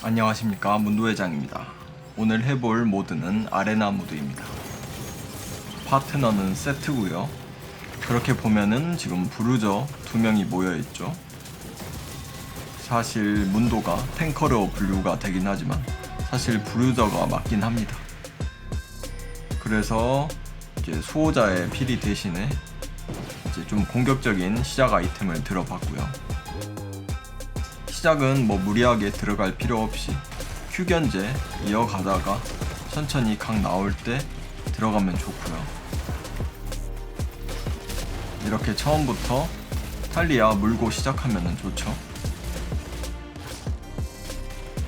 안녕하십니까 문도회장입니다. 오늘 해볼 모드는 아레나 모드입니다. 파트너는 세트고요. 그렇게 보면은 지금 브루저 두 명이 모여 있죠. 사실 문도가 탱커로 분류가 되긴 하지만 사실 브루저가 맞긴 합니다. 그래서 이제 수호자의 필이 대신에 이제 좀 공격적인 시작 아이템을 들어봤고요. 시작은 뭐 무리하게 들어갈 필요 없이 큐 견제 이어가다가 천천히 각 나올 때 들어가면 좋고요. 이렇게 처음부터 탈리아 물고 시작하면 좋죠.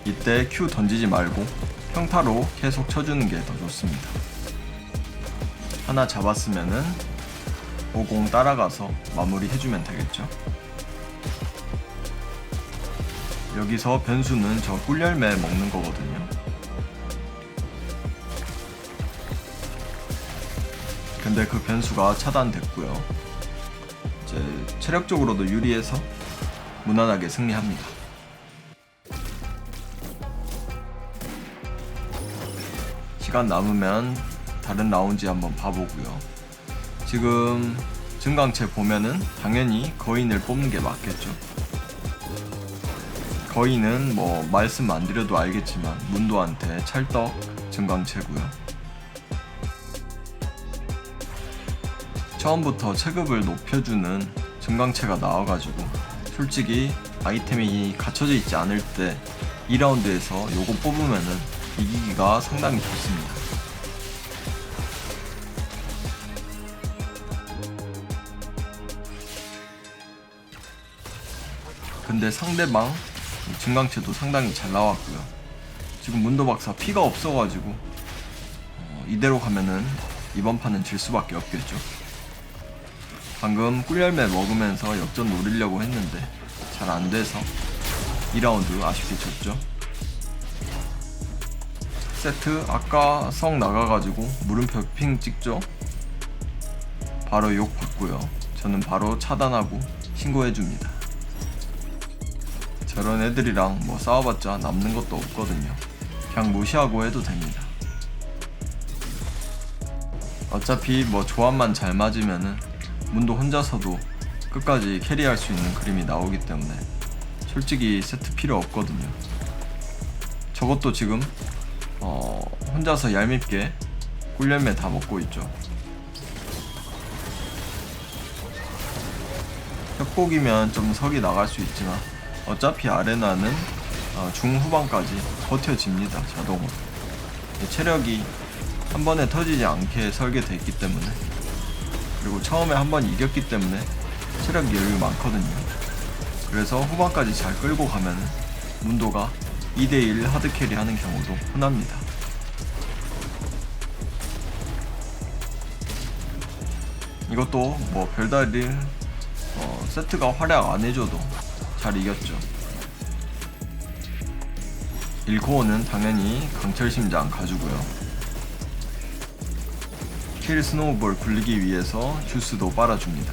이때 큐 던지지 말고 평타로 계속 쳐주는 게 더 좋습니다. 하나 잡았으면은 50 따라가서 마무리 해주면 되겠죠. 여기서 변수는 저 꿀열매 먹는 거거든요. 근데 그 변수가 차단됐고요. 이제 체력적으로도 유리해서 무난하게 승리합니다. 시간 남으면 다른 라운지 한번 봐보고요. 지금 증강체 보면은 당연히 거인을 뽑는 게 맞겠죠. 거인은 뭐 말씀 안 드려도 알겠지만 문도한테 찰떡 증강체고요. 처음부터 체급을 높여주는 증강체가 나와가지고 솔직히 아이템이 갖춰져 있지 않을 때 2라운드에서 요거 뽑으면은 이기기가 상당히 좋습니다. 근데 상대방 증강체도 상당히 잘 나왔고요. 지금 문도 박사 피가 없어가지고 어, 이대로 가면은 이번 판은 질 수밖에 없겠죠. 방금 꿀열매 먹으면서 역전 노리려고 했는데 잘 안 돼서 2라운드 아쉽게 졌죠. 세트 아까 성 나가가지고 물음표 핑 찍죠. 바로 욕 받고요. 저는 바로 차단하고 신고해줍니다. 저런 애들이랑 뭐 싸워봤자 남는 것도 없거든요. 그냥 무시하고 해도 됩니다. 어차피 뭐 조합만 잘 맞으면은 문도 혼자서도 끝까지 캐리할 수 있는 그림이 나오기 때문에 솔직히 세트 필요 없거든요. 저것도 지금 어, 혼자서 얄밉게 꿀열매 다 먹고 있죠. 협곡이면 좀 석이 나갈 수 있지만 어차피 아레나는 어, 중후반까지 버텨집니다 자동으로. 체력이 한 번에 터지지 않게 설계되어 있기 때문에. 그리고 처음에 한 번 이겼기 때문에 체력 여유 많거든요. 그래서 후반까지 잘 끌고 가면 문도가 2대1 하드캐리 하는 경우도 흔합니다. 이것도 뭐 별다른 어, 세트가 활약 안 해줘도 잘 이겼죠. 1코어는 당연히 강철심장 가지고요. 킬 스노우볼 굴리기 위해서 주스도 빨아줍니다.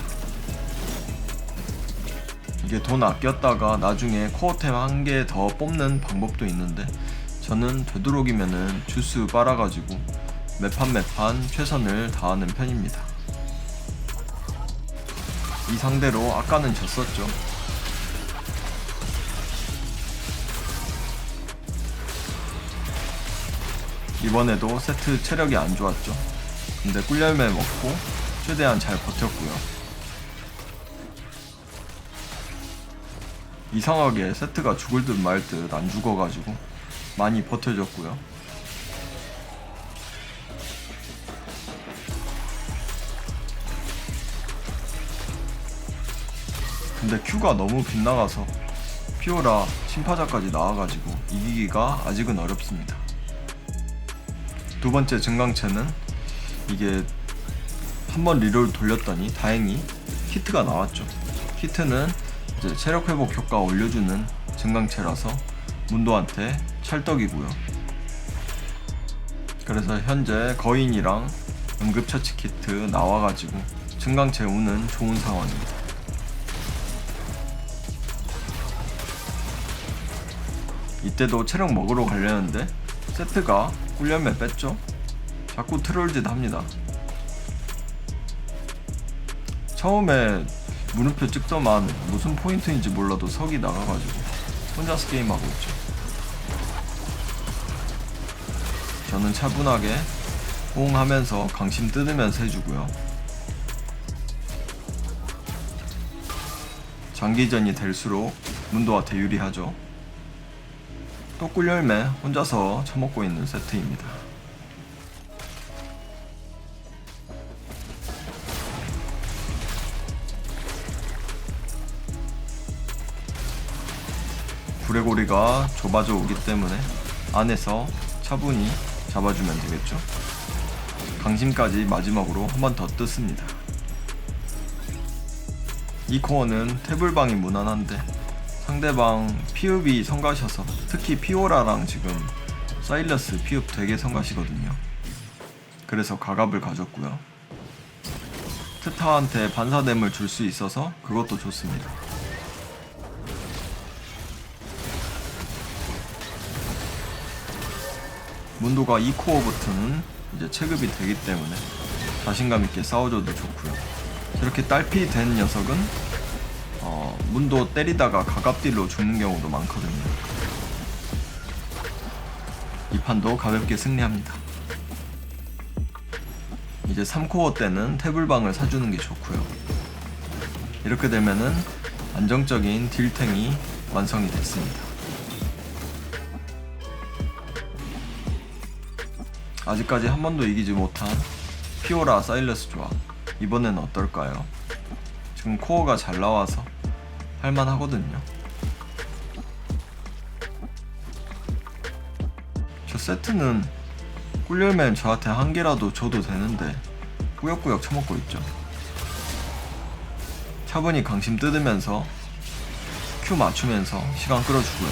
이게 돈 아꼈다가 나중에 코어템 한 개 더 뽑는 방법도 있는데 저는 되도록이면은 주스 빨아가지고 매판 매판 최선을 다하는 편입니다. 이 상대로 아까는 졌었죠. 이번에도 세트 체력이 안 좋았죠. 근데 꿀열매 먹고 최대한 잘 버텼고요. 이상하게 세트가 죽을 듯 말 듯 안 죽어가지고 많이 버텨줬고요. 근데 큐가 너무 빗나가서 피오라 심파자까지 나와가지고 이기기가 아직은 어렵습니다. 두 번째 증강체는 이게 한번 리롤 돌렸더니 다행히 히트가 나왔죠. 히트는 이제 체력 회복 효과 올려주는 증강체라서 문도한테 찰떡이고요. 그래서 현재 거인이랑 응급처치 키트 나와가지고 증강체 우는 좋은 상황입니다. 이때도 체력 먹으러 가려는데 세트가 꿀열매 뺐죠? 자꾸 트롤짓 합니다. 처음에 물음표 찍더만 무슨 포인트인지 몰라도 석이 나가가지고 혼자서 게임하고 있죠. 저는 차분하게 호응하면서 강심 뜯으면서 해주고요. 장기전이 될수록 문도한테 유리하죠 또 꿀열매 혼자서 처먹고 있는 세트입니다. 구레고리가 좁아져 오기 때문에 안에서 차분히 잡아주면 되겠죠. 강심까지 마지막으로 한 번 더 뜯습니다. 이 코어는 태블방이 무난한데 상대방 피읍이 성가셔서 특히 피오라랑 지금 사일러스 피읍 되게 성가시거든요. 그래서 가갑을 가졌고요. 트타한테 반사댐을 줄 수 있어서 그것도 좋습니다. 문도가 2코어부터는 이제 체급이 되기 때문에 자신감 있게 싸워줘도 좋고요. 저렇게 딸피 된 녀석은 어, 문도 때리다가 가갑딜로 죽는 경우도 많거든요. 이 판도 가볍게 승리합니다. 이제 3코어 때는 태블방을 사주는 게 좋고요. 이렇게 되면은 안정적인 딜탱이 완성이 됐습니다. 아직까지 한 번도 이기지 못한 피오라 사일러스 조합 이번엔 어떨까요? 지금 코어가 잘 나와서 할만하거든요. 저 세트는 꿀열맨 저한테 한 개라도 줘도 되는데 꾸역꾸역 처먹고 있죠. 차분히 강심 뜯으면서 큐 맞추면서 시간 끌어주고요.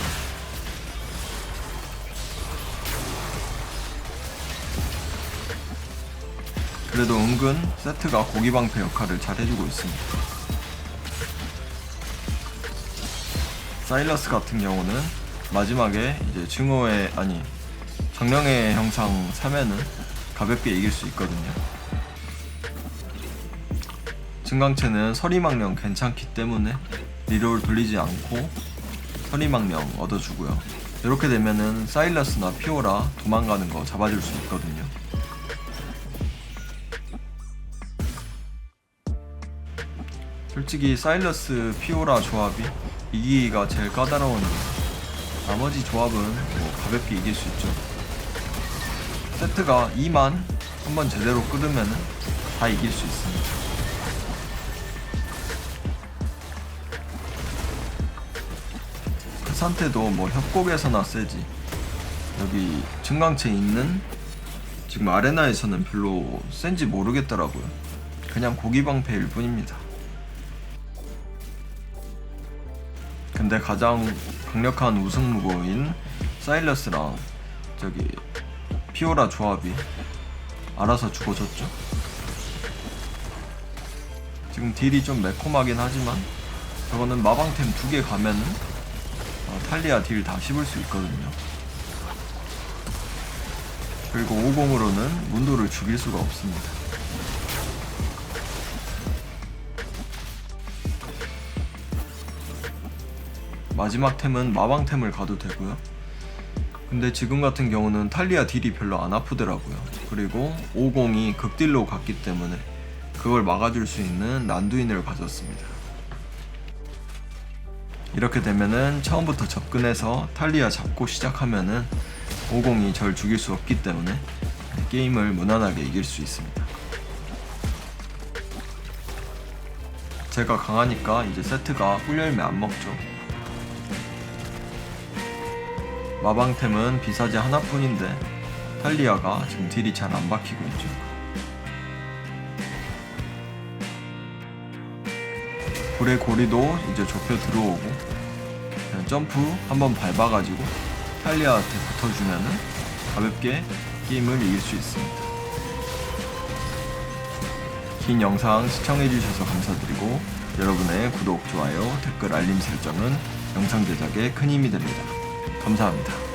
그래도 은근 세트가 고기방패 역할을 잘 해주고 있습니다. 사일러스 같은 경우는 마지막에 이제 증오의 아니 정령의 형상 사면은 가볍게 이길 수 있거든요. 증강체는 서리망령 괜찮기 때문에 리롤 돌리지 않고 서리망령 얻어주고요. 이렇게 되면은 사일러스나 피오라 도망가는 거 잡아줄 수 있거든요. 솔직히 사일러스 피오라 조합이 이기기가 제일 까다로운데 나머지 조합은 뭐 가볍게 이길 수 있죠. 세트가 2만 한번 제대로 끌으면 다 이길 수 있습니다. 그 상태도 뭐 협곡에서나 세지. 여기 증강체 있는 지금 아레나에서는 별로 센지 모르겠더라고요. 그냥 고기방패일 뿐입니다. 근데 가장 강력한 우승 무고인 사일러스랑 저기 피오라 조합이 알아서 죽어졌죠. 지금 딜이 좀 매콤하긴 하지만 저거는 마방템 두 개 가면은 어, 탈리아 딜 다 씹을 수 있거든요. 그리고 50으로는 문도를 죽일 수가 없습니다. 마지막 템은 마방템을 가도 되고요. 근데 지금 같은 경우는 탈리아 딜이 별로 안 아프더라고요. 그리고 50이 극딜로 갔기 때문에 그걸 막아줄 수 있는 난두인을 가졌습니다. 이렇게 되면은 처음부터 접근해서 탈리아 잡고 시작하면은 50이 절 죽일 수 없기 때문에 게임을 무난하게 이길 수 있습니다. 제가 강하니까 이제 세트가 꿀열매 안 먹죠. 마방템은 비사지 하나뿐인데 탈리아가 지금 딜이 잘 안 박히고 있죠. 불의 고리도 이제 좁혀 들어오고 그냥 점프 한번 밟아가지고 탈리아한테 붙어주면은 가볍게 게임을 이길 수 있습니다. 긴 영상 시청해주셔서 감사드리고 여러분의 구독, 좋아요, 댓글, 알림 설정은 영상 제작에 큰 힘이 됩니다. 감사합니다.